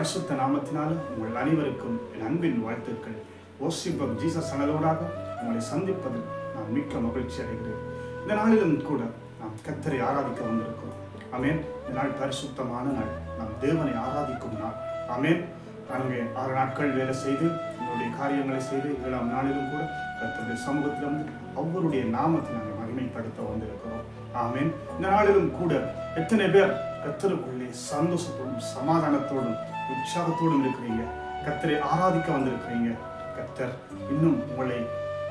பரிசுத்த நாமத்தினால உங்கள் அனைவருக்கும் என் அன்பின் வாழ்த்துக்கள். ஓசிபம் ஜீசஸ் அனலோடாக உங்களை சந்திப்பதில் நான் மிக்க மகிழ்ச்சி அடைகிறேன். இந்த நாளிலும் கூட நாம் கத்தரை ஆராதிக்க வந்திருக்கிறோம். அமேன் இந்த நாள் பரிசுத்தமான நாள். நாம் தேவனை ஆராதிக்கும் நாள். அமேன் நாங்கள் ஆறு நாட்கள் வேலை செய்து உங்களுடைய காரியங்களை செய்து ஏழாம் நாளிலும் கூட கத்தருடைய சமூகத்தில் வந்து அவருடைய நாமத்தை நாங்கள் மகிமைப்படுத்த வந்திருக்கிறோம். ஆமேன். இந்த நாளிலும் கூட எத்தனை பேர் கத்தருக்குள்ளே சந்தோஷத்தோடும் சமாதானத்தோடும் உற்சாகத்தோடும் இருக்கிறீங்க கத்தரை ஆராதிக்க வந்திருக்கிறீங்க. கத்தர் இன்னும் உங்களை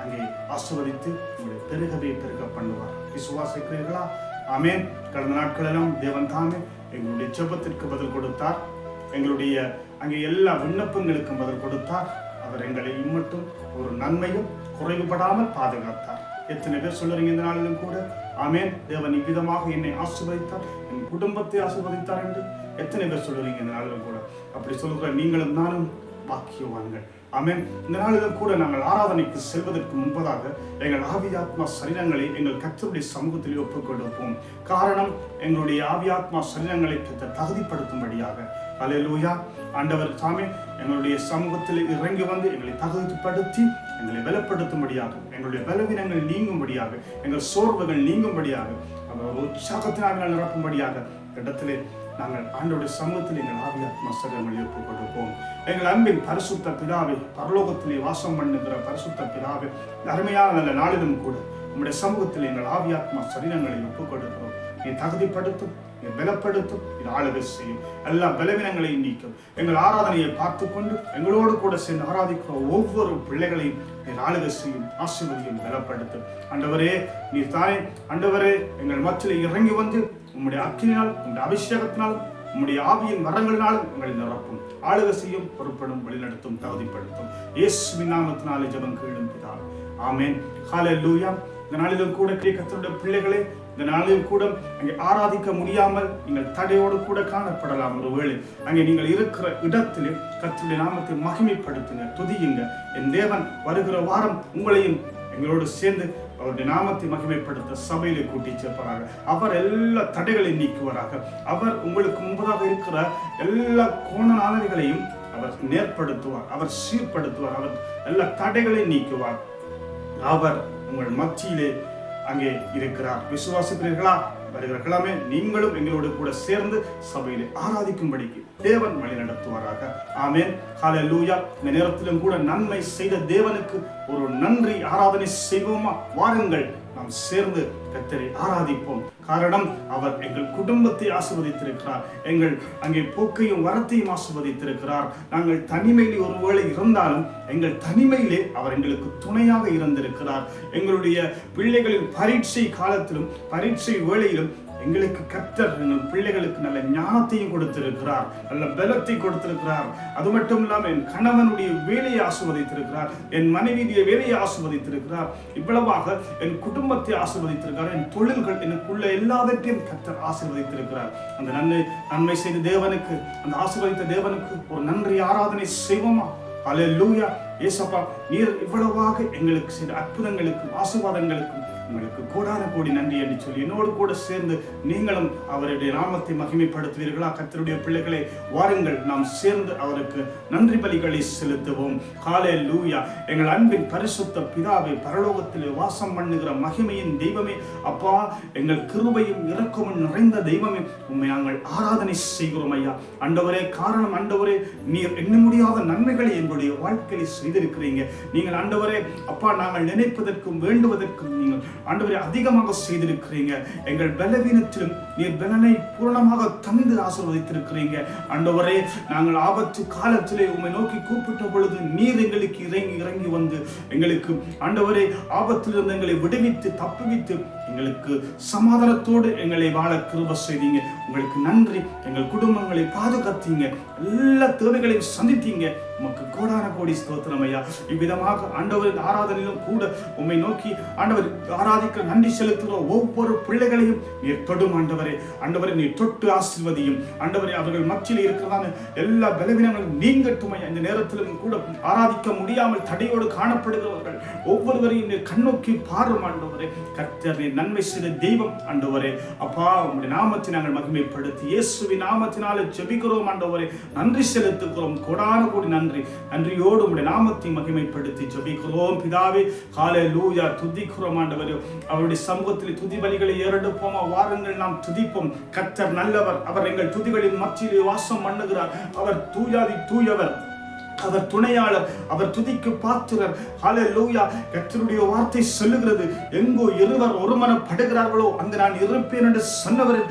அங்கே ஆசிர்வதித்து உங்களை பெருகவே பெருக பண்ணுவார். விசுவாசிக்கிறீர்களா? ஆமேன். கடந்த நாட்களெல்லாம் தேவன் தாமே எங்களுடைய ஜெபத்திற்கு பதில் கொடுத்தார். எங்களுடைய அங்கே எல்லா விண்ணப்பங்களுக்கும் பதில் கொடுத்தார். அவர் எங்களை இம்மட்டும் ஒரு நன்மையும் குறைவுபடாமல் பாதுகாத்தார். எத்தனை பேர் சொல்லுறீங்க இந்த நாளிலும் கூட? ஆமேன். தேவன் இவ்விதமாக என்னை ஆசீர்வதித்தார். என் குடும்பத்தை ஆசீர்வதித்தார் என்று எத்தனை பேர் சொல்லுவீங்க இந்த நாளிலும் கூட? அப்படி சொல்லுகிற நீங்களும் நானும் பாக்கியவான்கள். ஆமேன். இந்த நாளிலும் கூட நாங்கள் ஆராதனைக்கு செல்வதற்கு முன்பதாக எங்கள் ஆவியாத்மா சரீரங்களை எங்கள் கத்தருடைய சமூகத்தில் ஒப்புக்கொண்டிருப்போம் காரணம் எங்களுடைய ஆவியாத்மா சரீரங்களை கர்த்தர் தகுதிப்படுத்தும்படியாக. அலையலூயா ஆண்டவர் சாமி எங்களுடைய சமூகத்தில் இறங்கி வந்து எங்களை தகுதிப்படுத்தி எங்களை பலப்படுத்தும்படியாக எங்களுடைய பலவீனங்கள் நீங்கும்படியாக எங்கள் சோர்வுகள் நீங்கும்படியாக உற்சாகத்தினாக உற்சாகத்தினால் நிரப்பும்படியாக இடத்திலே நாங்கள் ஆண்டோடைய சமூகத்தில் எங்கள் ஆவியாத்மா சரீரங்களை ஒப்புக் கொடுப்போம் எங்கள் அன்பின் பரிசுத்த பிதாவை பரலோகத்திலே வாசம் பண்ணுகிற பரிசுத்த பிதாவை அருமையான நல்ல நாளிலும் கூட நம்முடைய சமூகத்தில் எங்கள் ஆவியாத்மா சரீரங்களை ஒப்புக் கொடுக்கிறோம் நீ தகுதிப்படுத்தும் நீ பலப்படுத்தும் இது ஆளுகை செய்யும். எல்லா பலவீனங்களையும் நீக்கும். எங்கள் ஆராதனையை பார்த்து கொண்டு எங்களோடு கூட சேர்ந்து ஆராதிக்கிற ஒவ்வொரு பிள்ளைகளையும் நீ ஆளுகை செய்யும் ஆசிர்வதியும் பலப்படுத்தும். அண்டவரே நீ தானே. அண்டவரே எங்கள் மத்தியில் இறங்கி வந்து உம்முடைய அக்கினால் உங்களுடைய அபிஷேகத்தினால் உம்முடைய ஆவியின் வரங்களினாலும் உங்களை நிரப்பும். ஆளுகை செய்யும் பொறுப்படும் வழிநடத்தும் தகுதிப்படுத்தும். இயேசுவின் நாமத்தினாலே ஜெபம் கேளும் பிதா. ஹாலே லூயா இந்த நாளிலும் கூட கத்தருடைய பிள்ளைகளே இந்த நாளில் கூட அங்கே ஆராதிக்க முடியாமல் நீங்கள் தடையோடு கூட காணப்படலாம் ஒருவேளை அங்கே நீங்கள் இருக்கிற இடத்திலே கத்துடைய நாமத்தை மகிமைப்படுத்துங்க துதியுங்க. என் தேவன் வருகிற வாரம் உங்களையும் எங்களோடு சேர்ந்து அவருடைய நாமத்தை மகிமைப்படுத்த சபையிலே கூட்டி சேர்ப்பாராக. அவர் எல்லா தடைகளையும் நீக்குவாராக. அவர் உங்களுக்கு முன்பதாக இருக்கிற எல்லா கோணநாளர்களையும் அவர் நேர்படுத்துவார் அவர் சீர்படுத்துவார் அவர் எல்லா தடைகளையும் நீக்குவார். அவர் உங்கள் மத்தியிலே அங்கே இருக்கிறார். விசுவாசிக்கிறீர்களா? வருகிற கிழமை நீங்களும் எங்களோடு கூட சேர்ந்து சபையிலே ஆராதிக்கும்படிக்கு தேவன் வழி நடத்துவாராக. ஆமென். லூயா இந்த நேரத்திலும் கூட நன்மை செய்த தேவனுக்கு ஒரு நன்றி ஆராதனை செய்வோமா? வாருங்கள். நாம் சேர்ந்து கத்தரை ஆராதிப்போம். காரணம் அவர் எங்கள் குடும்பத்தை ஆசிர்வதித்திருக்கிறார். எங்கள் அங்கே போக்கையும் வரத்தையும் ஆசிர்வதித்திருக்கிறார். நாங்கள் தனிமையில் ஒருவேளை இருந்தாலும் எங்கள் தனிமையிலே அவர் எங்களுக்கு துணையாக இருந்திருக்கிறார். எங்களுடைய பிள்ளைகளின் பரீட்சை காலத்திலும் பரீட்சை வேளையிலும் எங்களுக்கு கர்த்தர் எங்கள் பிள்ளைகளுக்கு நல்ல ஞானத்தையும் கொடுத்திருக்கிறார் நல்ல பலத்தை கொடுத்திருக்கிறார். அது மட்டும் இல்லாமல் என் கணவனுடைய வேலையை ஆசிர்வதித்திருக்கிறார் என் மனைவியுடைய வேலையை ஆசிர்வதித்திருக்கிறார். இவ்வளவாக என் குடும்பத்தை ஆசிர்வதித்திருக்கிறார் என் தொழில்கள் எனக்குள்ள எல்லாவற்றையும் கர்த்தர் ஆசிர்வதித்திருக்கிறார். அந்த நன்மை நன்மை செய்த தேவனுக்கு அந்த ஆசிர்வதித்த தேவனுக்கு ஒரு நன்றி ஆராதனை செய்வோமா? லூயா ஏசப்பா நீர் இவ்வளவாக எங்களுக்கு செய்த அற்புதங்களுக்கும் ஆசீர்வாதங்களுக்கும் உங்களுக்கு கோடான கோடி நன்றி என்று சொல்லி என்னோடு கூட சேர்ந்து நீங்களும் அவருடைய நாமத்தை மகிமைப்படுத்துவீர்களா? கத்தருடைய பிள்ளைகளை வாருங்கள். நாம் சேர்ந்து அவருக்கு நன்றி பலிகளை செலுத்துவோம். காலே லூயா எங்கள் அன்பின் பரிசுத்த பிதாவை பரலோகத்தில் வாசம் பண்ணுகிற மகிமையின் தெய்வமே. அப்பா எங்கள் கிருபையும் இறக்கமும் நிறைந்த தெய்வமே. உண்மை நாங்கள் ஆராதனை செய்கிறோம் ஐயா. அண்டவரே காரணம் ஆண்டவரே நீர் எண்ண முடியாத நன்மைகளை எங்களுடைய வாழ்க்கையில் செய்திருக்கிறீங்க. நீங்கள் ஆண்டவரே அப்பா நாங்கள் நினைப்பதற்கும் வேண்டுவதற்கும் நீங்கள் ஆண்டவரே அதிகமாக செய்திருக்கிறீங்க. எங்கள் பலவீனத்திலும் நீர் பலனை பூரணமாக தந்து ஆசீர்வதித்திருக்கிறீங்க. ஆண்டவரே நாங்கள் ஆபத்து காலத்திலே உம்மை நோக்கி கூப்பிட்ட பொழுது நீர் எங்களுக்கு இறங்கி இறங்கி வந்து எங்களுக்கு ஆண்டவரே ஆபத்திலிருந்து எங்களை விடுவித்து தப்புவித்து எங்களுக்கு சமாதானத்தோடு எங்களை வாழ கிருப செய்தீங்க. உங்களுக்கு நன்றி. எங்கள் குடும்பங்களை பாதுகாத்தீங்க. எல்லா தேவைகளையும் சந்தித்தீங்க. உமக்கு கோடான கோடி ஸ்தோத்திரம் ஐயா. இவ்விதமாக ஆண்டவரின் ஆராதனையிலும் கூட உம்மை நோக்கி ஆண்டவர் ஆராதிக்க நன்றி செலுத்துகிற ஒவ்வொரு பிள்ளைகளையும் நீர் தொடும் ஆண்டவரே. ஆண்டவரை நீர் தொட்டு ஆசிர்வதியும். ஆண்டவரை அவர்கள் மத்தியில் இருக்கிறதான எல்லா பலவீனங்களும் நீங்கட்டும் ஐயா. இந்த நேரத்திலும் கூட ஆராதிக்க முடியாமல் தடையோடு காணப்படுகிறவர்கள் ஒவ்வொருவரையும் நீர் கண்ணோக்கி பாரும் ஆண்டவரே. கர்த்தர் நீர் நன்மை செய்த தெய்வம் ஆண்டவரே. அப்பா உங்களுடைய நாமத்தை நாங்கள் மகிமைப்படுத்தி இயேசுவின் நாமத்தினால ஜெபிக்கிறோம் ஆண்டவரே. நன்றி செலுத்துகிறோம். கொடான கூடி நன்றி. நன்றியோடு உடைய நாமத்தை மகிமைப்படுத்தி ஜபிக்கிறோம். பிதாவே காலை லூயா துதிக்கிறோம் ஆண்டவர். அவருடைய சமூகத்தில் துதி பலிகளை ஏறெடுப்போமா. வாரங்கள் நாம் துதிப்போம். கத்தர் நல்லவர். அவர் எங்கள் துதிகளின் மத்தியிலே வாசம் பண்ணுகிறார். அவர் தூயாதி தூயவர். அவர் துணையாளர் அவர் துதிக்கு பாத்திரர். லூயா கத்தரிடைய வார்த்தை சொல்லுகிறது. எங்கோ இருவர் ஒருமனப்படுகிறார்களோ அங்கு நான் இருப்பேன் என்று சொன்னவர்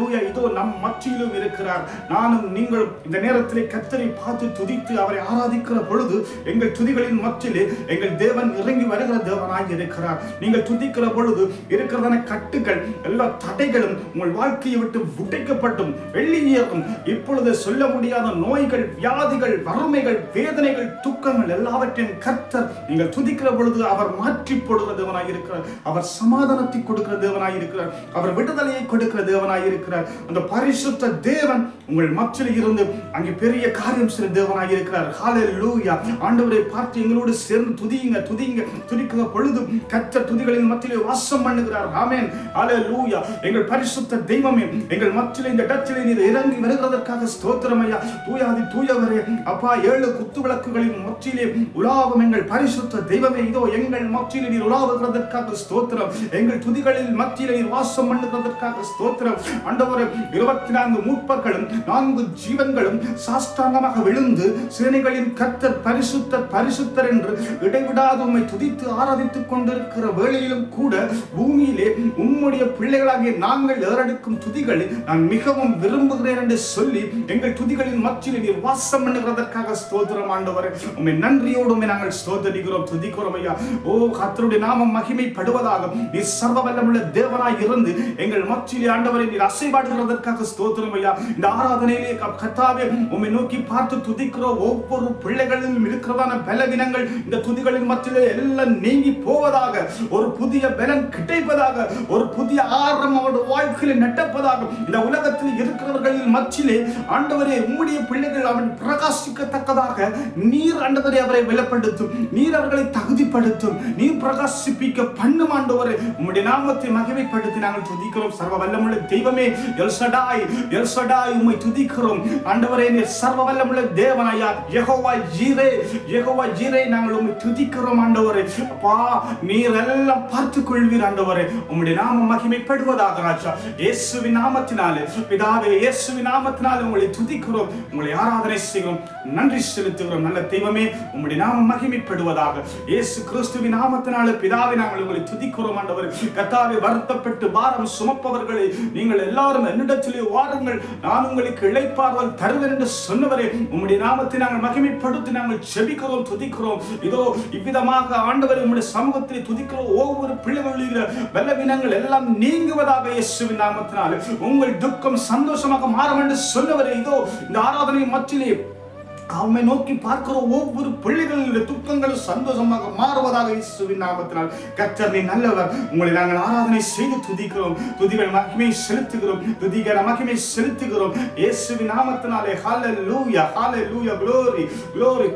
லூயா இதோ நம் மத்தியிலும் இருக்கிறார். நானும் நீங்களும் இந்த நேரத்திலே கத்தரை பார்த்து துதித்து அவரை ஆராதிக்கிற பொழுது எங்கள் துதிகளின் மத்தியிலே எங்கள் தேவன் இறங்கி வருகிற தேவனாய் இருக்கிறார். நீங்கள் துதிக்கிற பொழுது இருக்கிறதான கட்டுகள் எல்லா தடைகளும் உங்கள் வாழ்க்கையை விட்டு உடைக்கப்பட்டும் வெளியேறும் இப்பொழுது சொல்ல முடியாத நோய்கள் வியாதிகள் வறுமைகள் வேதனைகள் துக்கங்கள் எல்லாவற்றையும் கர்த்தர் நீங்கள் துதிக்கிற பொழுது அவர் மாற்றி போடுகிற தேவனாய் இருக்கிறார் அவர் சமாதானத்தை கொடுக்கிற தேவனாய் இருக்கிறார் அவர் விடுதலையை கொடுக்கிற தேவனாய் இருக்கிறார் அந்த பரிசுத்த தேவன் உங்கள் மத்தியில் இருந்து அங்கே பெரிய காரியம் செய்ய தேவனாய் இருக்கிறார் ஹாலே லூயா ஆண்டவரை பார்த்து எங்களோடு சேர்ந்து துதியுங்க துதியுங்க. துதிக்கிற பொழுது கர்த்தர் துதிகளின் மத்தியிலே வாசம் பண்ணுகிறார். ராமேன் ஹாலே லூயா எங்கள் பரிசுத்த தெய்வமே எங்கள் மத்தியிலே இந்த இடத்திலே நீர் இறங்கி வருகிறதற்காக ஸ்தோத்திரம் ஐயா. தூயாதி தூயவரே. அப்பா ஏழு குத்து விளக்குகளின் மத்தியிலே உலாவும் எங்கள் பரிசுத்த தெய்வமே. இதோ எங்கள் மொற்றிலே நீர் உலாவுகிறதற்காக ஸ்தோத்திரம். எங்கள் துதிகளில் மத்தியிலே நீர் வாசம் பண்ணுகிறதற்காக ஸ்தோத்திரம். ஆண்டவரே இருபத்தி நான்கு மூப்பர்களும் நான்கு ஜீவன்களும் சாஸ்தாங்கமாக விழுந்து சேனைகளின் கத்தர் பரிசுத்தர் பரிசுத்தர் என்று இடைவிடாது உண்மை துதித்து ஆராதித்துக் கொண்டிருக்கிற வேளையிலும் கூட பூமியிலே உம்முடைய பிள்ளைகளாகிய நாங்கள் ஏறெடுக்கும் துதிகளை நான் மிகவும் விரும்புகிறேன் என்று சொல்லி எங்கள் துதிகளின் மத்தியிலே நீர் வாசம் பண்ணுகிறதற்காக ஸ்தோத்திரம் ஆண்டவரே. உண்மை நன்றியோடு உண்மை நாங்கள் ஸ்தோத்தரிக்கிறோம் துதிக்கிறோம் ஐயா. ஓ கத்தருடைய நாமம் மகிமைப்படுவதாக. நீ சர்வ வல்லமுள்ள தேவனாய் இருந்து எங்கள் மச்சிலே ஆண்டவரை நீர் அசைபாடுகிறதற்காக ஸ்தோத்திரம் ஐயா. இந்த ஆராதனையிலே கத்தாவே உண்மை உம்மை நோக்கி பார்த்து துதிக்கிற ஒவ்வொரு பிள்ளைகளிலும் இருக்கிறதான பலவீனங்கள் இந்த துதிகளின் மத்தியிலே எல்லாம் நீங்கி போவதாக ஒரு புதிய பலன் கிடைப்பதாக ஒரு புதிய ஆரம்பம் அவருடைய வாழ்க்கையில் நட்டப்பதாக இந்த உலகத்தில் இருக்கிறவர்களின் மச்சிலே ஆண்டவரே உம்முடைய பிள்ளைகள் அவன் பிரகாசிக்கத்தக்கதாக முன்பாக நீர் ஆண்டவரை அவரை வெளிப்படுத்தும் நீர் அவர்களை தகுதிப்படுத்தும். நீர் பிரகாசிப்பிக்க பண்ணும் ஆண்டவரை உம்முடைய நாமத்தை மகிமைப்படுத்தி நாங்கள் துதிக்கிறோம். சர்வ வல்லமுள்ள தெய்வமே எல்சடாய் எல்சடாய் உம்மை துதிக்கிறோம். ஆண்டவரே நீர் சர்வ வல்லமுள்ள தேவனாயா யெகோவா ஜீரே யெகோவா ஜீரே நாங்கள் உம்மை துதிக்கிறோம் ஆண்டவரே. அப்பா நீர் எல்லாம் பார்த்துக் கொள்வீர் ஆண்டவரே. உம்முடைய நாமம் மகிமைப்படுவதாக ராஜா இயேசுவின் நாமத்தினாலே. பிதாவே இயேசுவின் நாமத்தினாலே உங்களை துதிக்கிறோம். உங்களை ஆராதனை செய்கிறோம். நன்றி செலுத்துகிறோம் நல்ல தெய்வமே உம்முடைய நாமம் மகிமைப்படுவதாக. இயேசு கிறிஸ்துவின் நாமத்தினால பிதாவை நாங்கள் உங்களை துதிக்கிறோம் ஆண்டவர். கத்தாவை வருத்தப்பட்டு பாரம் சுமப்பவர்களை நீங்கள் எல்லாரும் என்னிடத்திலே வாருங்கள். நான் உங்களுக்கு இழைப்பார்கள் தருவேன் என்று சொன்னவரே உம்முடைய நாமத்தை நாங்கள் மகிமைப்படுத்தி நாங்கள் செபிக்கிறோம் துதிக்கிறோம். இதோ இவ்விதமாக ஆண்டவர் உம்முடைய சமூகத்தில் துதிக்கிற ஒவ்வொரு பிள்ளைகளில் பலவீனங்கள் எல்லாம் நீங்குவதாக இயேசுவின் நாமத்தினால். உங்கள் துக்கம் சந்தோஷமாக மாறும் என்று சொன்னவரே இதோ இந்த ஆராதனை மத்தியிலே அவனை நோக்கி பார்க்கிற ஒவ்வொரு பிள்ளைகளுடைய துக்கங்கள் சந்தோஷமாக மாறுவதாக இயேசுவின் நாமத்தினால். கத்தர் நீ நல்லவர். உங்களை நாங்கள் ஆராதனை செய்து துதிக்கிறோம். துதிகள் மகிமை செலுத்துகிறோம். துதிகள் மகிமை செலுத்துகிறோம். இயேசுவின் நாமத்தினாலே. ஹால லூயா ஹால லூயா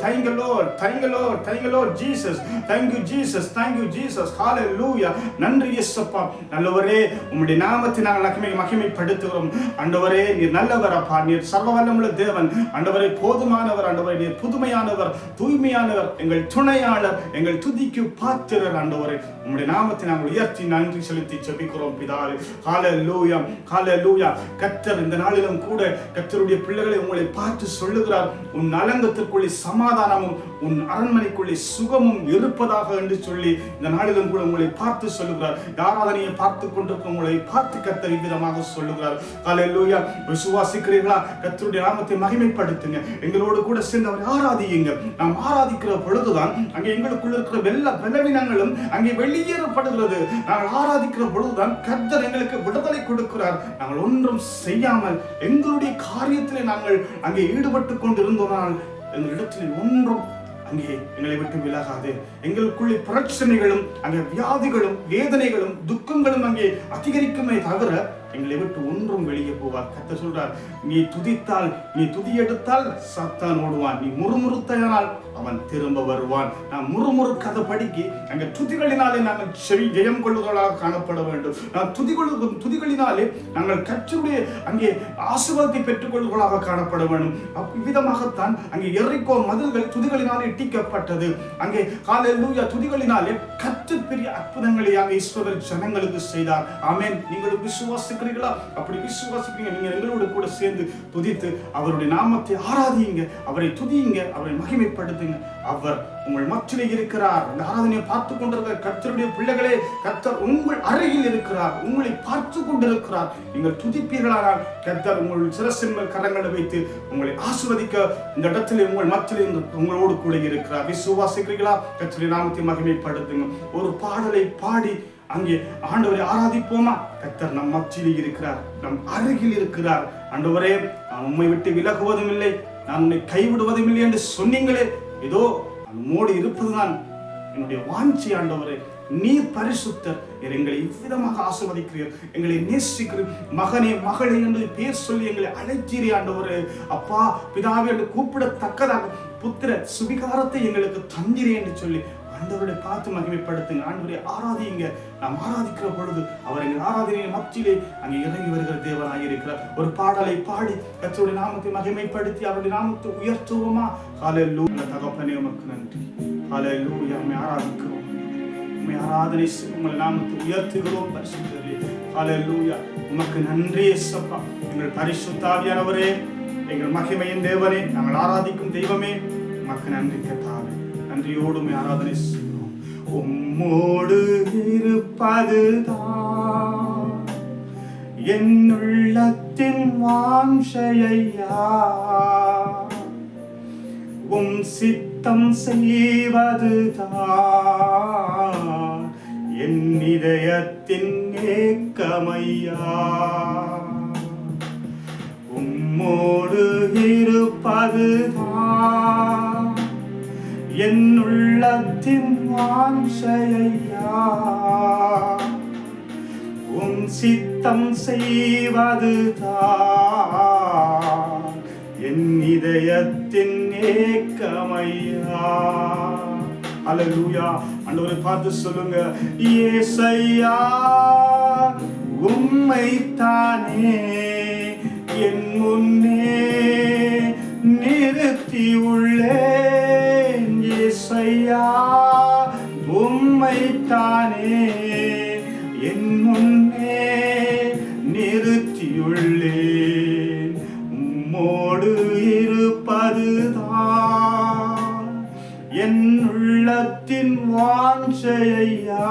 thank you lord. Thank thank lord. Thank you lord jesus. Thank லூயா jesus. Thank you jesus. Hallelujah. நன்றி இயேசப்பா. நல்லவரே உம்முடைய நாமத்தை நாங்கள் மகிமை மகிமைப்படுத்துகிறோம். அண்டவரே நீர் நல்லவர் அப்பா. நீர் சர்வவல்லமுள்ள தேவன். அண்டவரே போதுமானவர். ஆண்டவரே நீர் புதுமையானவர் தூய்மையானவர் எங்கள் துணையாளர் எங்கள் துதிக்கு பாத்திரர் ஆண்டவரே. உங்களுடைய நாமத்தை நாங்கள் உயர்த்தி நன்றி செலுத்தி ஜெபிக்கிறோம் பிதாவே. கால லூயா கத்தர் இந்த நாளிலும் கூட கத்தருடைய பிள்ளைகளை உங்களை பார்த்து சொல்லுகிறார். உன் அலங்கத்திற்குள்ளே சமாதானமும் உன் அரண்மனைக்குள்ளே சுகமும் இருப்பதாக என்று சொல்லி இந்த நாளிலும் கூட உங்களை பார்த்து சொல்லுகிறார். யாராதனையை பார்த்து கொண்டிருக்கும் உங்களை பார்த்து கர்த்தர் விதமாக சொல்லுகிறார். லூயா விசுவாசிக்கிறீர்களா? கத்தருடைய நாமத்தை மகிமைப்படுத்துங்க. எங்களோடு கூட சேர்ந்து அவரை ஆராதியுங்க. நாம் ஆராதிக்கிற பொழுதுதான் அங்கே எங்களுக்குள்ள இருக்கிற வெள்ள பலவீனங்களும் அங்கே வெளியேறப்படுகிறது. நாங்கள் ஆராதிக்கிற பொழுதுதான் கர்த்தர் எங்களுக்கு விடுதலை கொடுக்கிறார். நாங்கள் ஒன்றும் செய்யாமல் எங்களுடைய காரியத்திலே நாங்கள் அங்கே ஈடுபட்டு கொண்டிருந்தோனால் எங்களிடத்தில் ஒன்றும் அங்கே எங்களை விட்டு விலகாது. எங்களுக்குள்ளே பிரச்சனைகளும் அங்கே வியாதிகளும் வேதனைகளும் துக்கங்களும் அங்கே அதிகரிக்குமே தவிர எங்களை விட்டு ஒன்றும் வெளியே போவார். கத்த சொல்றார் நீ துதித்தால் நீ துதி எடுத்தால் சத்தான் ஓடுவான். நீ முறுமுறுத்தானால் அவன் திரும்ப வருவான். நான் முறுமுறுக்காத படிக்கு எங்கள் துதிகளினாலே நாங்கள் செவி ஜெயம் கொள்ளுதலாக காணப்பட வேண்டும். நான் துதிகொள்ளு துதிகளினாலே நாங்கள் கற்றுடைய அங்கே ஆசிர்வாதத்தை பெற்றுக்கொள்ளுதலாக காணப்பட வேண்டும். அவ்விதமாகத்தான் அங்கே எறிக்கோ மதில்கள் துதிகளினாலே இட்டிக்கப்பட்டது அங்கே காலையிலூயா துதிகளினாலே கற்று பெரிய அற்புதங்களை அங்கே ஈஸ்வரர் ஜனங்களுக்கு செய்தார். ஆமென். நீங்கள் விசுவாசிக்கிறீர்களா அப்படி விசுவாசிக்கிறீங்க. நீங்க எங்களோடு கூட சேர்ந்து துதித்து அவருடைய நாமத்தை ஆராதியுங்க. அவரை துதியுங்க. அவரை மகிமைப்படுத்துங்க. அவர் உங்கள் மத்தியிலே இருக்கிறார். அந்த ஆராதனையை பார்த்து கொண்டிருக்கிற கர்த்தருடைய பிள்ளைகளே கர்த்தர் உங்கள் அருகில் இருக்கிறார். உங்களை பார்த்து கொண்டிருக்கிறார். நீங்கள் துதிப்பீர்களானால் கர்த்தர் உங்கள் சிரசின் மேல் கரங்களை வைத்து உங்களை ஆசிர்வதிக்க இந்த இடத்துல உங்கள் மத்தியில் உங்களோடு கூட இருக்கிறார். விசுவாசிக்கிறீர்களா? கர்த்தருடைய நாமத்தை மகிமைப்படுத்துங்க. ஒரு பாடலை பாடி அங்கே ஆண்டவரை ஆராதிப்போமா? கத்தர் நம் மத்தியில் இருக்கிறார் நம் அருகில் இருக்கிறார். ஆண்டவரே நான் உம்மை விட்டு விலகுவதும் இல்லை நான் உன்னை கைவிடுவதும் இல்லை என்று சொன்னீங்களே. ஏதோ நம்மோடு இருப்பதுதான் என்னுடைய வாஞ்சி ஆண்டவரே. நீர் பரிசுத்தர். எங்களை இவ்விதமாக ஆசிர்வதிக்கிறீர். எங்களை நேசிக்கிறீர். மகனே மகளே என்று பேர் சொல்லி எங்களை அழைத்தீரே ஆண்டவரே. அப்பா பிதாவே என்று கூப்பிடத்தக்கதாக புத்திர சுவிகாரத்தை எங்களுக்கு தந்திரே என்று சொல்லி ஆண்டவருடைய பார்த்து மகிமைப்படுத்துங்க ஆண்டவரை ஆராதிங்க நாம் ஆராதிக்கிற பொழுது அவர் எங்கள் ஆராதனையின் மத்தியிலே அங்கே இறங்கி வருகிற தேவனாக இருக்கிறார். ஒரு பாடலை பாடி கத்தருடைய நாமத்தை மகிமைப்படுத்தி அவருடைய நாமத்தை உயர்த்துவோமா? ஹalleluya. தகப்பனே உமக்கு நன்றி. ஹalleluya. உண்மை ஆராதிக்கிறோம். உண்மை ஆராதனை உங்கள் நாமத்தை உயர்த்துகிறோம் பரிசுத்தரே உமக்கு நன்றி இயேசப்பா. எங்கள் பரிசுத்தாவியானவரே எங்கள் மகிமையின் தேவனே நாங்கள் ஆராதிக்கும் தெய்வமே உமக்கு நன்றி கத்தாவே நன்றியோடும் ஆராதனை செய்கிறோம். உம்மோடு இருப்பதுதான். என் உள்ளத்தின் வாம்சையா உம் சித்தம் செய்வதுதான். என் இதயத்தின் ஏக்கமையா. உம்மோடு இருப்பதுதான். என் உள்ளத்தின் வாஞ்சையா உன் சித்தம் செய்வதுதான். என் இதயத்தின் ஏக்கமையா? அல்லேலூயா அண்டவரை பார்த்து சொல்லுங்க. ஏசையா உம்மைத்தானே என் முன்னே நிறுத்தி உள்ளே ஏசையா உம்மைத்தானே. என் முன்னே நிறுத்தியுள்ளேன். உம்மோடு இருப்பதுதான். என் உள்ளத்தின் வாஞ்சையா.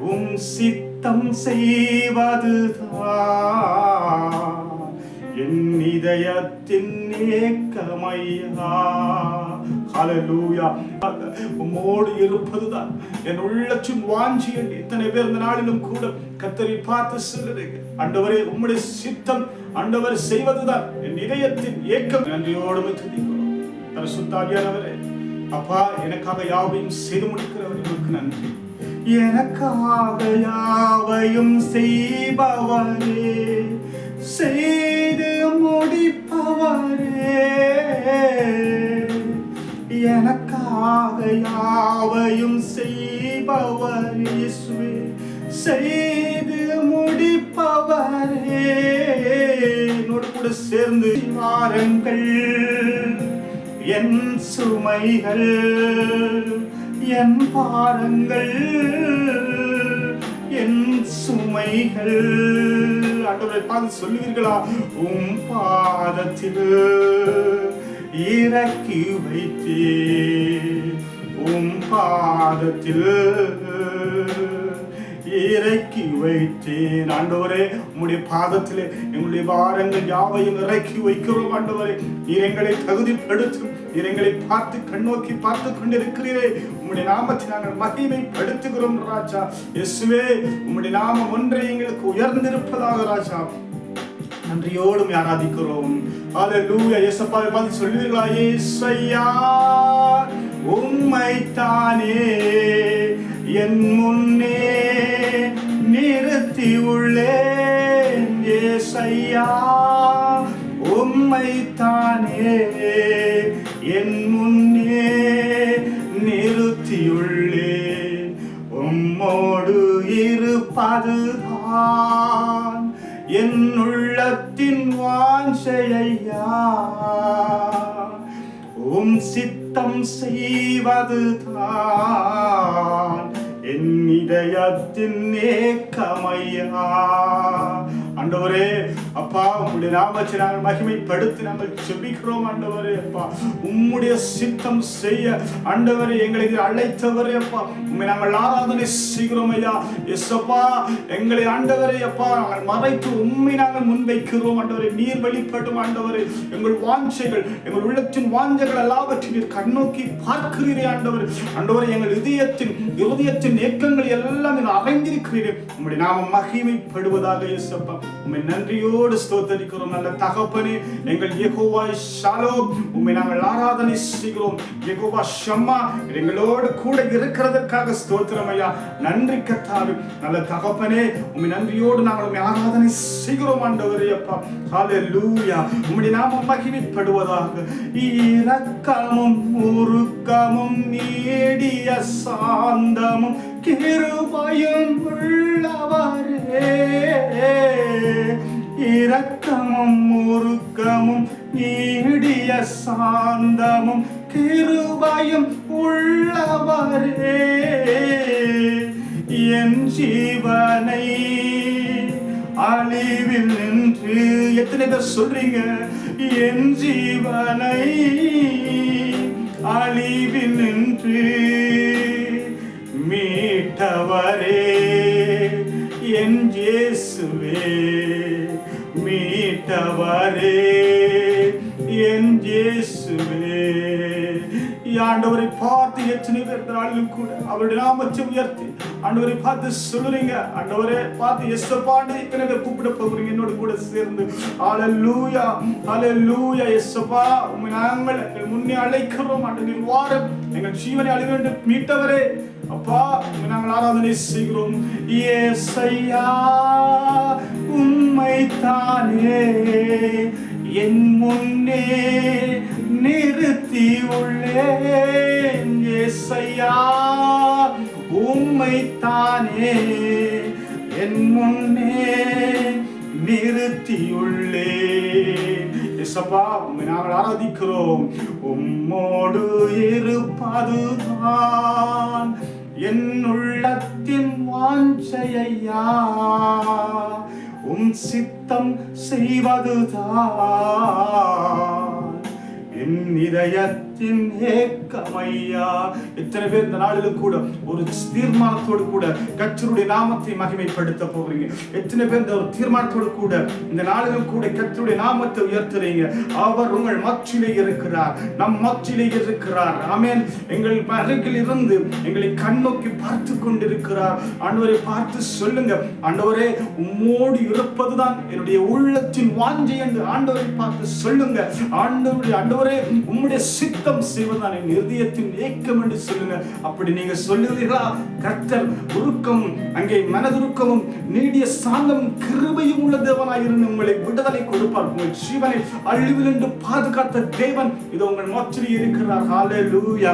உம் சித்தம் செய்வதுதான். என் இதயத்தின் ஏக்கமையா. ஹalleluya உம்மோடு இருப்பதுதான் என் உள்ளத்தின் வாஞ்சி என்று இத்தனை பேர் இந்த நாளிலும் கூட கத்தரி பார்த்து சொல்லுறீங்க அண்டவரே உம்முடைய சித்தம் அண்டவர் செய்வதுதான். என் இதயத்தின் ஏக்கம். நன்றியோடு துதிக்கிறோம். பரிசுத்தாவியானவரே அப்பா எனக்காக யாவையும் செய்து முடிக்கிறவர் எனக்கு நன்றி. எனக்காக யாவையும் செய்பவரே செய்து முடிப்பவரே. எனக்காக யாவையும் செய்பவர் இயேசுவே. செய்து முடிப்பவரே. என்னோடு கூட சேர்ந்து வாருங்கள். என் சுமைகள் என் பாரங்கள் என் சுமைகள். ஆண்டவரை பார்த்து சொல்லுவீர்களா? உம் பாதத்தில். இறக்கி வைத்தே உம் பாதத்தில் இறக்கி வைத்தேன். ஆண்டவரே உம்முடைய பாதத்திலே எங்களுடைய பாரங்கள் யாவையும் இறக்கி வைக்கிறோம் ஆண்டவரே. இரங்களை தகுதி தகுதிப்படுத்தும் இரங்களை பார்த்து கண்ணோக்கி பார்த்து கொண்டிருக்கிறீரே. உம்முடைய நாமத்தை நாங்கள் மகிமைப்படுத்துகிறோம் ராஜா. எஸ்வே உம்முடைய நாமம் ஒன்றை எங்களுக்கு உயர்ந்திருப்பதாக ராஜா. நன்றியோடு ஆராதிக்கிறோம். ஹalleluya இயேசுப்பாவை பார்த்து சொல்லுவீர்களா? இயேசையா உம்மைத்தானே என் முன்னே நிறுத்தி உள்ளேன் ஏசையா உம்மைத்தானே என் முன்னே நிறுத்தியுள்ளேன் உம்மோடு இருப்பதுதான் வாஞ்சையா உம் சித்தம் செய்வதுதான் என் இதயத்தின் ஏக்கமையா? ஆண்டவரே அப்பா உங்களுடைய நாமத்தை நாங்கள் மகிமைப்படுத்தி நாங்கள் செபிக்கிறோம் ஆண்டவரே அப்பா. உம்முடைய சித்தம் செய்ய ஆண்டவரே எங்களை அழைத்தவரே அப்பா. உண்மை நாங்கள் ஆராதனை செய்கிறோம் ஐயா. எஸ்அப்பா எங்களை ஆண்டவரே அப்பா நாங்கள் மறைத்து உண்மை நாங்கள் முன்வைக்கிறோம் ஆண்டவரே. நீர் வெளிப்படும் ஆண்டவரே. எங்கள் வாஞ்சைகள் எங்கள் உள்ளத்தின் வாஞ்சைகள் எல்லாவற்றையும் நீர் கண்ணோக்கி பார்க்கிறீரே ஆண்டவர். ஆண்டவரே எங்கள் இதயத்தின் இருதயத்தின் ஏக்கங்கள் எல்லாம் நீங்கள் அறிந்திருக்கிறீரே. உங்களுடைய நாம மகிமைப்படுவதாக அப்பா உண்மை நன்றியோடு ஸ்தோத்தரிக்கிறோம். நல்ல தகப்பனே எங்கள் யெகோவா ஷாலோம். உம்மை நாங்கள் ஆராதனை செய்கிறோம். யெகோவா ஷம்மா எங்களோடு கூட இருக்கிறதற்காக ஸ்தோத்திரம் ஐயா. நன்றி கத்தாரு நல்ல தகப்பனே உண்மை நன்றியோடு நாங்கள் உண்மை ஆராதனை செய்கிறோம் ஆண்டவரே அப்பா. ஹalleluya உம்முடைய நாமம் மகிமைப்படுவதாக. இரக்கமும் உருக்கமும் நீடிய சாந்தமும் கிருபயம் உள்ளவரே. இரக்கமும் உருக்கமும் நீடிய சாந்தமும் கிருபையும் உள்ளவரே. என் ஜீவனை அழிவில் நின்று எத்தனை பேர் சொல்றீங்க? என் ஜீவனை அழிவில் நின்று மீட்டவரே. என் ஜேசுவே மீட்டவரே. என் இயேசுவே. ஆண்டவரை பார்த்து எத்தனை பேர் நாளிலும் கூட அவருடைய நாமத்தை உயர்த்தி ஆண்டவரை பார்த்து சொல்லுறீங்க. ஆண்டவரே பார்த்து எஸ்ஸப்பாண்டு இத்தனை பேர் கூப்பிட போகிறீங்க? என்னோட கூட சேர்ந்து. ஹalleluya ஹalleluya எஸ்வப்பா உம்மை நாங்கள் எங்கள் முன்னே அழைக்கிறோம். ஆண்டவரின் வாரம். எங்கள் ஜீவனை அழிவு என்று மீட்டவரே. அப்பா உம்மை நாங்கள் ஆராதனை செய்கிறோம். ஏ சையா தானே என் முன்னே நிறுத்தி உள்ளேன் ஏசையா உம்மை தானே என் முன்னே நிறுத்தியுள்ளே இசப்பா உண்மை நாங்கள் ஆராதிக்கிறோம். உம்மோடு இருப்பதுதான். என் உள்ளத்தின் வாஞ்சையா உன் சித்தம் செய்வதுதான். என் இதயத்தை இதயத்தின் ஏக்கமையா. எத்தனை பேர் இந்த நாளிலும் கூட ஒரு தீர்மானத்தோடு கூட கத்தருடைய நாமத்தை மகிமைப்படுத்த போகிறீங்க. எத்தனை பேர் இந்த ஒரு தீர்மானத்தோடு கூட இந்த நாளிலும் கூட கத்தருடைய நாமத்தை உயர்த்துறீங்க. அவர் உங்கள் மச்சிலே இருக்கிறார். நம் மச்சிலே இருக்கிறார். ஆமென். எங்கள் அருகில் இருந்து எங்களை கண்ணோக்கி பார்த்து கொண்டிருக்கிறார். ஆண்டவரை பார்த்து சொல்லுங்க. ஆண்டவரே உம்மோடு இருப்பதுதான் என்னுடைய உள்ளத்தின் வாஞ்சை என்று ஆண்டவரை பார்த்து சொல்லுங்க. ஆண்டவருடைய ஆண்டவரே உம்முடைய ஏக்கம் செய்வதுதான் என் இருதயத்தின் ஏக்கம் என்று சொல்லுங்க அப்படி நீங்க சொல்லுவீர்களா கர்த்தர் உருக்கம் அங்கே மனதுருக்கமும் நீடிய சாந்தமும் கிருபையும் உள்ள தேவனாய் இருந்து உங்களை விடுதலை கொடுப்பார். உங்கள் ஜீவனை அழிவில் என்று பாதுகாத்த தேவன் இது உங்கள் மோச்சரி இருக்கிறார். ஹalleluya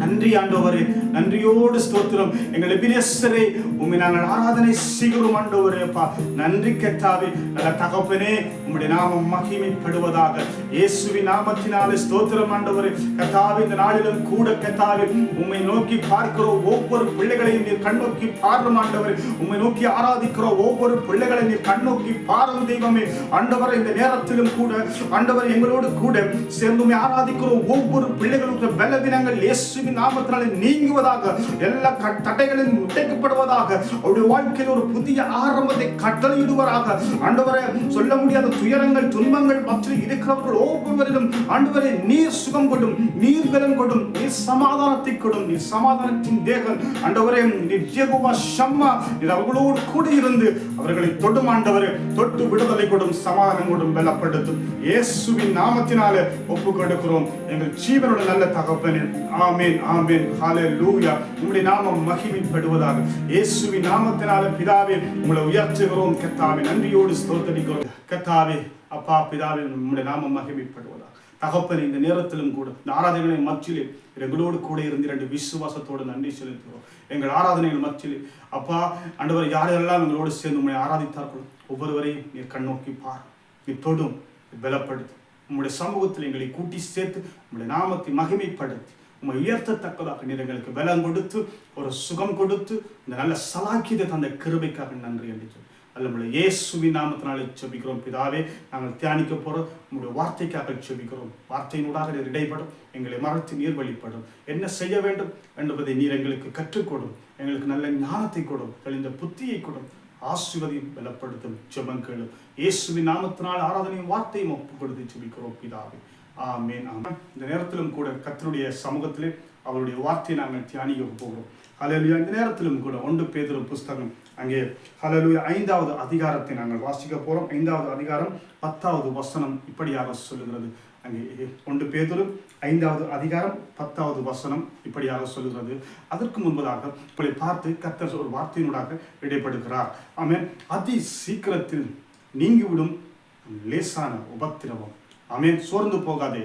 நன்றி ஆண்டவரே. நன்றியோடு ஸ்தோத்திரம். எங்கள் எபினேசரே உண்மை நாங்கள் ஆராதனை செய்கிறோம் ஆண்டவரேப்பா நன்றி கெட்டாவே நல்ல தகப்பனே உம்முடைய நாமம் மகிமைப்படுவதாக. இயேசுவி நாமத்தினாலே ஸ்தோத்திரம் ஆண்டவரே. கத்தாவே இந்த நாளிலும் கூட கத்தாவே உம்மை நோக்கி பார்க்கிற ஒவ்வொரு பிள்ளைகளையும் நீர் கண்ணோக்கி பாரும் ஆண்டவரே. உம்மை நோக்கி ஆராதிக்கிற ஒவ்வொரு பிள்ளைகளை நீர் கண்ணோக்கி பாரும் தெய்வமே. ஆண்டவரை இந்த நேரத்திலும் கூட ஆண்டவர் எங்களோடு கூட சேர்ந்து ஆராதிக்கிற ஒவ்வொரு பிள்ளைகளுக்கு பலவீனங்கள் இயேசுவின் நாமத்தினாலே நீங்குவதாக எல்லா தடைகளும் உடைக்கப்படுவதாக அவருடைய வாழ்க்கையில் ஒரு புதிய ஆரம்பத்தை கட்டளையிடுவாராக. ஆண்டவரே சொல்ல முடியாத துயரங்கள் துன்பங்கள் மற்ற இருக்கிறவர்கள் ஒவ்வொருவரிலும் ஆண்டவரே நீர் சுகம் கொடும் நீர் பலம் கொடும் நீர் சமாதானத்தை கொடும் நீர் சமாதானத்தின் தேகன். ஆண்டவரே நீர் ஜெகுமா ஷம்மா. நீர் அவர்களோடு கூட இருந்து அவர்களை தொடும் ஆண்டவரே. தொட்டு விடுதலை கொடும் சமாதானம் கொடும் பலப்படுத்தும். இயேசுவின் நாமத்தினாலே ஒப்பு கொடுக்கிறோம். எங்கள் ஜீவனோட நல்ல தகப்பனே. ஆமேன் ஆமேன். ஹாலே லூயா உங்களுடைய நாமம் மகிமைப்படுவதாக. இயேசு இயேசுவின் நாமத்தினால பிதாவே உங்களை உயர்த்துகிறோம். கத்தாவே நன்றியோடு ஸ்தோத்தரிக்கிறோம். கத்தாவே அப்பா பிதாவே உங்களுடைய நாமம் மகிமைப்படுவதா தகப்பன் இந்த நேரத்திலும் கூட இந்த ஆராதனை மத்தியிலே எங்களோடு கூட இருந்து ரெண்டு விசுவாசத்தோடு நன்றி செலுத்துகிறோம். எங்கள் ஆராதனைகள் மத்தியிலே அப்பா அண்டவர் யாரெல்லாம் எங்களோடு சேர்ந்து உங்களை ஆராதித்தார்களோ ஒவ்வொருவரையும் நீர் கண்ணோக்கி பார். நீ தொடும் நீ பலப்படுத்து. சமூகத்தில் எங்களை கூட்டி சேர்த்து உங்களுடைய நாமத்தை மகிமைப்படுத்தி. நம்ம உயர்த்தத்தக்கதாக நீர் எங்களுக்கு பலம் கொடுத்து ஒரு சுகம் கொடுத்து இந்த நல்ல சலாக்கியத்தை தந்த கிருபைக்காக நன்றி என்று சொல்லி அல்ல இயேசுவின் நாமத்தினாலே செபிக்கிறோம் பிதாவே நாங்கள் தியானிக்க போகிறோம் உங்களுடைய வார்த்தைக்காக செபிக்கிறோம் வார்த்தையினூடாக நீர் இடைப்படும். எங்களை மறத்து நீர் வழிபடும். என்ன செய்ய வேண்டும் என்பதை நீர் எங்களுக்கு கற்றுக்கொடும் எங்களுக்கு நல்ல ஞானத்தை கொடும். தெளிந்த புத்தியை கொடும். ஆசிர்வதியும் பலப்படுத்தும். ஜெபங்களும் இயேசுவின் நாமத்தினால் ஆராதனையும் வார்த்தையும் ஒப்பு கொடுத்து செபிக்கிறோம் பிதாவே ஆமென் ஆமாம் இந்த நேரத்திலும் கூட கத்தருடைய சமூகத்திலே அவருடைய வார்த்தையை நாங்கள் தியானிக்க போகிறோம். ஹலலுயா இந்த நேரத்திலும் கூட ஒன்று பேதொரு புஸ்தகம் அங்கே ஹலலுயா ஐந்தாவது அதிகாரத்தை நாங்கள் வாசிக்க போகிறோம் ஐந்தாவது அதிகாரம் பத்தாவது வசனம் இப்படியாக சொல்லுகிறது. அங்கே ஒன்று பேதொரு ஐந்தாவது அதிகாரம் பத்தாவது வசனம் இப்படியாக சொல்லுகிறது. அதற்கு முன்பதாக இப்படி பார்த்து கத்தர் ஒரு வார்த்தையினூடாக இடைப்படுகிறார். ஆமே அதி சீக்கிரத்தில் நீங்கிவிடும் லேசான உபத்திரவம். அமேன் சோர்ந்து போகாதே.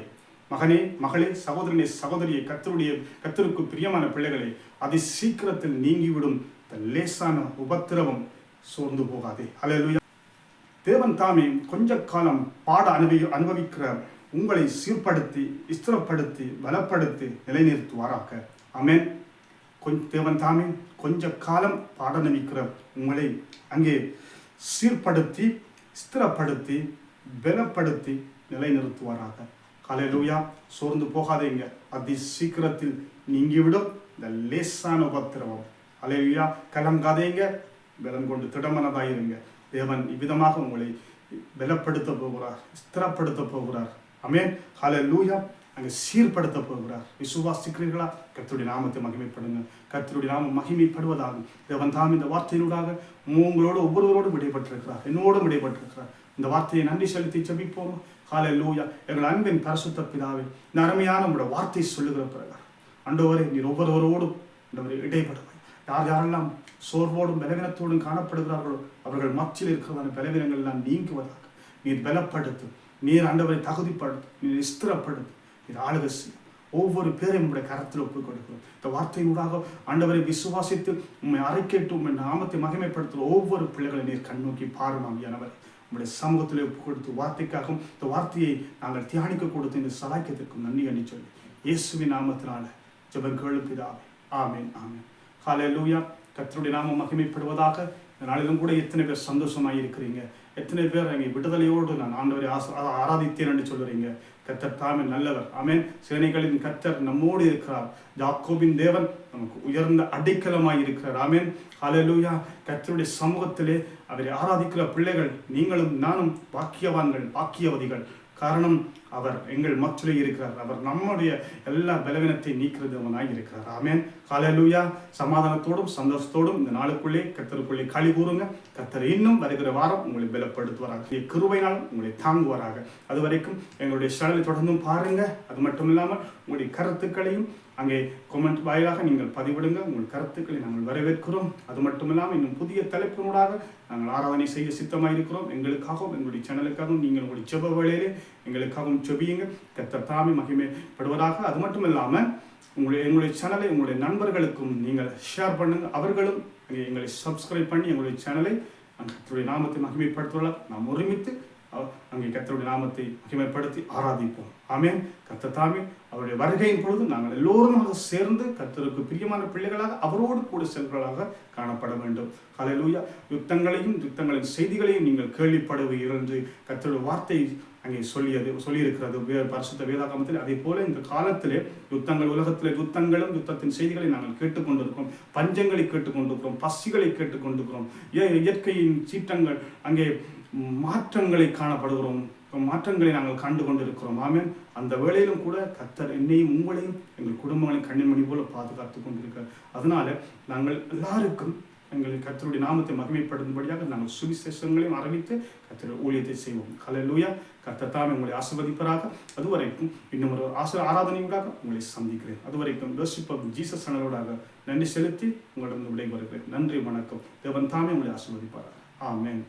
மகனே மகளே சகோதரனே சகோதரியை கத்தருடைய கத்தருக்கு பிரியமான பிள்ளைகளே அதை சீக்கிரத்தில் நீங்கிவிடும் லேசான உபத்திரவம் சோர்ந்து போகாதே. அலையலுயா தேவன் தாமே கொஞ்ச காலம் பாட அனுபவி அனுபவிக்கிற உங்களை சீர்படுத்தி ஸ்திரப்படுத்தி பலப்படுத்தி நிலைநிறுத்துவாராக. அமேன் கொஞ்ச தேவன் தாமே கொஞ்ச காலம் பாட அனுபவிக்கிற உங்களை அங்கே சீர்படுத்தி ஸ்திரப்படுத்தி பலப்படுத்தி நிலைநிறுத்துவாராக. காலையிலூயா சோர்ந்து போகாதீங்க அதி சீக்கிரத்தில் நீங்கிவிடும். இந்த லேசான உபத்திரவம். அலையா கலங்காதீங்க பலம் கொண்டு திடமனதாயிருங்க தேவன் இவ்விதமாக உங்களை பலப்படுத்த போகிறார் ஸ்திரப்படுத்த போகிறார். அமேன் லூயா அங்கே சீர்படுத்த போகிறார் விசுவாசிக்கிறீர்களா? கத்தருடைய நாமத்தை மகிமைப்படுங்க கத்தருடைய நாமம் மகிமைப்படுவதாகும். இதை தாம் இந்த வார்த்தையினூடாக உங்களோடு ஒவ்வொருவரோடும் விடைபட்டிருக்கிறார் என்னோடும் விடைபட்டிருக்கிறார் இந்த வார்த்தையை நன்றி செலுத்தி ஜபிப்போம்? காலை லூயா எங்கள் அன்பின் பரிசுத்த பிதாவே இந்த அருமையான உங்களோட வார்த்தை சொல்லுகிற பிரகாரம் அண்டவரே நீர் ஒவ்வொருவரோடும் ஆண்டவரே இடைப்படுவாய் யார் யாரெல்லாம் சோர்வோடும் பலவீனத்தோடும் காணப்படுகிறார்களோ அவர்கள் மத்தியில் இருக்கிறதான பலவீனங்கள் எல்லாம் நீங்குவதாக. நீர் பலப்படுத்து. நீர் ஆண்டவரை தகுதிப்படுத்து. நீர் ஸ்திரப்படுத்து. இது ஆளுகை ஒவ்வொரு பேரும் உங்களுடைய கரத்தில் ஒப்புக் கொடுக்கிறோம். இந்த வார்த்தையினூடாக ஆண்டவரை விசுவாசித்து உண்மை அரைக்கேட்டு உண்மை நாமத்தை மகிமைப்படுத்துகிற ஒவ்வொரு பிள்ளைகளை நீர் கண்ணோக்கி பாருமாம் எனவர் உங்களுடைய சமூகத்தில் ஒப்பு கொடுத்து வார்த்தைக்காகவும் இந்த வார்த்தையை நாங்கள் தியானிக்க கொடுத்து இந்த சலாக்கியத்திற்கும் நன்றி அணி சொல்லி இயேசுவின் நாமத்தினால ஜெபம் கேளு ஆமேன் ஆமேன் ஆமென். ஹalleluya. கர்த்தருடைய நாமம் மகிமைப்படுவதாக இந்த நாளிலும் கூட எத்தனை பேர் சந்தோஷமாக இருக்கிறீங்க எத்தனை பேர் அங்கே விடுதலையோடு நான் ஆண்டவரை ஆசா ஆராதித்தேன் என்று சொல்லுறீங்க? கத்தர் தாமே நல்லவர். அமேன் சேனைகளின் கத்தர் நம்மோடு இருக்கிறார். ஜாக்கோபின் தேவன் நமக்கு உயர்ந்த அடைக்கலமாய் இருக்கிறார். ஆமேன். அலலூயா கத்தருடைய சமூகத்திலே அவரை ஆராதிக்கிற பிள்ளைகள் நீங்களும் நானும் பாக்கியவான்கள் பாக்கியவதிகள். காரணம் அவர் எங்கள் மத்திலே இருக்கிறார். அவர் நம்முடைய எல்லா பலவீனத்தை நீக்கிறதவனாய் இருக்கிறார். ஆமேன். காலையிலூயா சமாதானத்தோடும் சந்தோஷத்தோடும் இந்த நாளுக்குள்ளே கத்தருக்குள்ளே களி கூறுங்க. கத்தர் இன்னும் வருகிற வாரம் உங்களை பலப்படுத்துவாராக. கிருபையினாலும் உங்களை தாங்குவாராக. அது வரைக்கும் எங்களுடைய சேனலை தொடர்ந்தும் பாருங்க. அது மட்டும் இல்லாமல் உங்களுடைய கருத்துக்களையும் அங்கே கொமெண்ட் வாயிலாக நீங்கள் பதிவிடுங்க உங்கள் கருத்துக்களை நாங்கள் வரவேற்கிறோம். அது மட்டுமில்லாமல் இன்னும் புதிய தலைப்பினூடாக நாங்கள் ஆராதனை செய்ய சித்தமாக இருக்கிறோம் எங்களுக்காகவும் எங்களுடைய சேனலுக்காகவும் நீங்கள் உங்களுடைய செப வேளையிலே எங்களுக்காகவும் செபியுங்க கத்தர் தாமே மகிமைப்படுவதாக. அது மட்டும் இல்லாமல் உங்களுடைய எங்களுடைய சேனலை உங்களுடைய நண்பர்களுக்கும் நீங்கள் ஷேர் பண்ணுங்க அவர்களும் எங்களை சப்ஸ்கிரைப் பண்ணி எங்களுடைய சேனலை கத்தருடைய நாமத்தை மகிமைப்படுத்துவதால் நாம் ஒருமித்து அங்கே கத்தருடைய நாமத்தை மகிமைப்படுத்தி ஆராதிப்போம். ஆமே கர்த்தர் தாமே அவருடைய வருகையின் பொழுது நாங்கள் எல்லோருமாக சேர்ந்து கத்தருக்கு பிரியமான பிள்ளைகளாக அவரோடு கூட செல்வர்களாக காணப்பட வேண்டும். ஹalleluya யுத்தங்களையும் யுத்தங்களின் செய்திகளையும் நீங்கள் கேள்விப்படுவீர்கள் என்று கத்தருடைய வார்த்தை அங்கே சொல்லியது சொல்லியிருக்கிறது. வே- பரிசுத்த வேதாகமத்தில் அதே போல இந்த காலத்திலே யுத்தங்கள் உலகத்திலே யுத்தங்களும் யுத்தத்தின் செய்திகளை நாங்கள் கேட்டுக்கொண்டிருக்கிறோம். பஞ்சங்களை கேட்டுக்கொண்டிருக்கிறோம். பசிகளை கேட்டுக்கொண்டிருக்கிறோம். இயற்கையின் சீற்றங்கள் அங்கே மாற்றங்களை காணப்படுகிறோம். மாற்றங்களை நாங்கள் கண்டு கொண்டிருக்கிறோம். ஆமேன். அந்த வேளையிலும் கூட கத்தர் என்னையும் உங்களையும் எங்கள் குடும்பங்களையும் கண்ணிமணி போல பாதுகாத்து கொண்டிருக்கிறார். அதனால நாங்கள் எல்லாருக்கும் எங்கள் கத்தருடைய நாமத்தை மகிமைப்படுத்தும்படியாக நாங்கள் சுவிசேஷங்களையும் அறிவித்து கத்தருடைய ஊழியத்தை செய்வோம். ஹalleluya. கர்த்தத்தாமே உங்களை ஆசிர்வதிப்பராக. அதுவரைக்கும் இன்னும் ஒரு ஆசிர ஆராதனையூடாக உங்களை சந்திக்கிறேன். அதுவரைக்கும் யோசிப்பம் ஜீசஸ் அனலோடாக நன்றி செலுத்தி உங்களிடம் விடைபெறுகிறேன். நன்றி வணக்கம். தேவன் தாமே உங்களை ஆசிர்வதிப்பார் ஆமென்